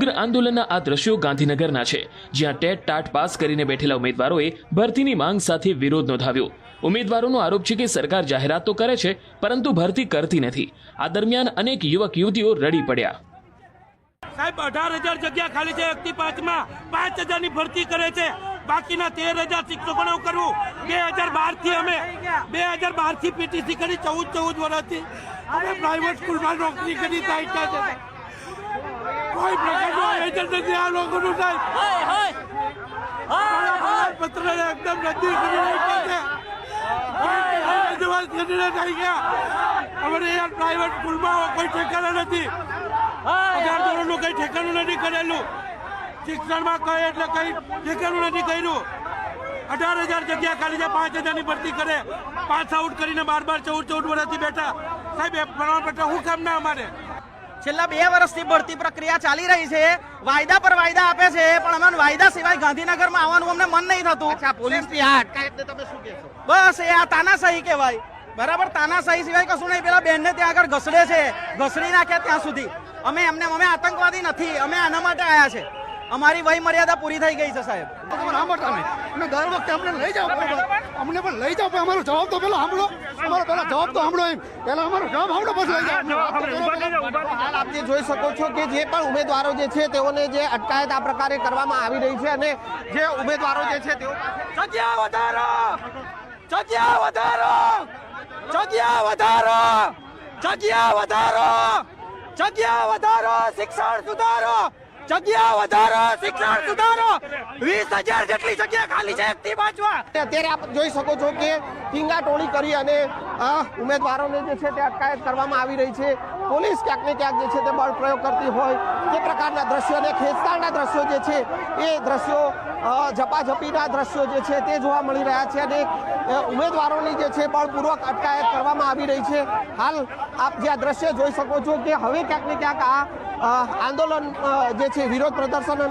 સમગ્ર આંદોલનના આ દ્રશ્યો ગાંધીનગરના છે, જ્યાં ટેટ ટાટ પાસ કરીને બેઠેલા ઉમેદવારોએ ભરતીની માંગ સાથે વિરોધ નોંધાવ્યો. ઉમેદવારોનો આરોપ છે કે સરકાર જાહેરાત તો કરે છે, પરંતુ ભરતી કરતી નથી. આ દરમિયાન અનેક યુવક યુવતીઓ રડી પડ્યા. સાહેબ, અઢાર હજાર જગ્યા ખાલી છે, એકથી પાંચમાં. પાંચ હજારની ભરતી કરે છે. બાકીના તેર હજાર શિક્ષકોને કરવું બે હજાર બારથી અમે, બે હજાર બારથી પીટીસી કરી ચૌદ ચૌદ વર્ષથી. અમે પ્રાઇવેટ સ્કૂલમાં નોકરી કરી સાઈડ છે કોઈ પ્રકારનું આયોજન નથી આ લોકોનું સાહેબ પત્ર એકદમ રદ્દી કરી રજૂઆત થઈ ગયા અમારે યાર પ્રાઇવેટ સ્કૂલમાં કોઈ ઠેકાણા નથી. પગાર ધોરણનું કંઈ ઠેકાણું નથી કરેલું. શિક્ષણમાં કઈ એટલે કંઈ ઠેકાણું નથી કર્યું. અઢાર હજાર જગ્યા ખાલી છે પાંચ હજારની ભરતી કરે. પાસ આઉટ કરીને બાર બાર ચૌદ ચૌદ વર્ષથી બેઠા. સાહેબ એ પ્રમાણપત્ર શું કામ ના અમારે? છેલ્લા બે વર્ષથી ભરતી પ્રક્રિયા ચાલી રહી છે. વાયદા પર વાયદા આપે છે પણ અમને વાયદા સિવાય ગાંધીનગરમાં આવવાનું અમને મન નહીં થતું. પોલીસની આ તમે શું કહેશો? બસ એ આ તાનાશાહી કહેવાય. બરાબર તાનાશાહી સિવાય કશું નહીં. પેલા બેનને ત્યાં આગળ ઘસડે છે. ઘસડી નાખે ત્યાં સુધી. અમે એમને અમે આતંકવાદી નથી. અમે આના માટે આવ્યા છે. અમારી વય મર્યાદા પૂરી થઈ ગઈ છે સાહેબ. દર વખતે અમને લઈ જાઓ અમને પણ લઈ જાઓ પણ અમારો જવાબ તો પેલો સાંભળો. અમારો પેલા જવાબ તો સાંભળો એમ. પેલા અમારો જવાબ સાંભળો પછી લઈ જાઓ. હાલ આપ જે જોઈ શકો છો કે જે પણ ઉમેદવારો જે છે તેઓને જે અટકાયત આ પ્રકારે કરવામાં આવી રહી છે અને જે ઉમેદવારો જે છે તેઓ જગ્યા વધારો! જગ્યા વધારો! જગ્યા વધારો! જગ્યા વધારો! જગ્યા વધારો! શિક્ષણ સુધારો! જગ્યા વધારો, શિક્ષણ સુધારો. વીસ હજાર જેટલી જગ્યા ખાલી છે, એકથી પાંચમાં. અત્યારે આપ જોઈ શકો છો કે ટીંગા ટોળી કરી અને ઉમેદવારોને જે છે તે અટકાયત કરવામાં આવી રહી છે. પોલીસ ક્યાંક ને ક્યાંક જે છે તે બળ પ્રયોગ કરતી હોય. તે પ્રકારના દ્રશ્યો અને ખેંચતાણના દ્રશ્યો જે છે, એ દ્રશ્યો ઝપાઝપીના દ્રશ્યો જે છે તે જોવા મળી રહ્યા છે અને ઉમેદવારોની જે છે બળપૂર્વક અટકાયત કરવામાં આવી રહી છે. હાલ આપ જે આ દ્રશ્ય જોઈ શકો છો કે હવે ક્યાંક ને ક્યાંક આ આંદોલન જે છે વિરોધ પ્રદર્શન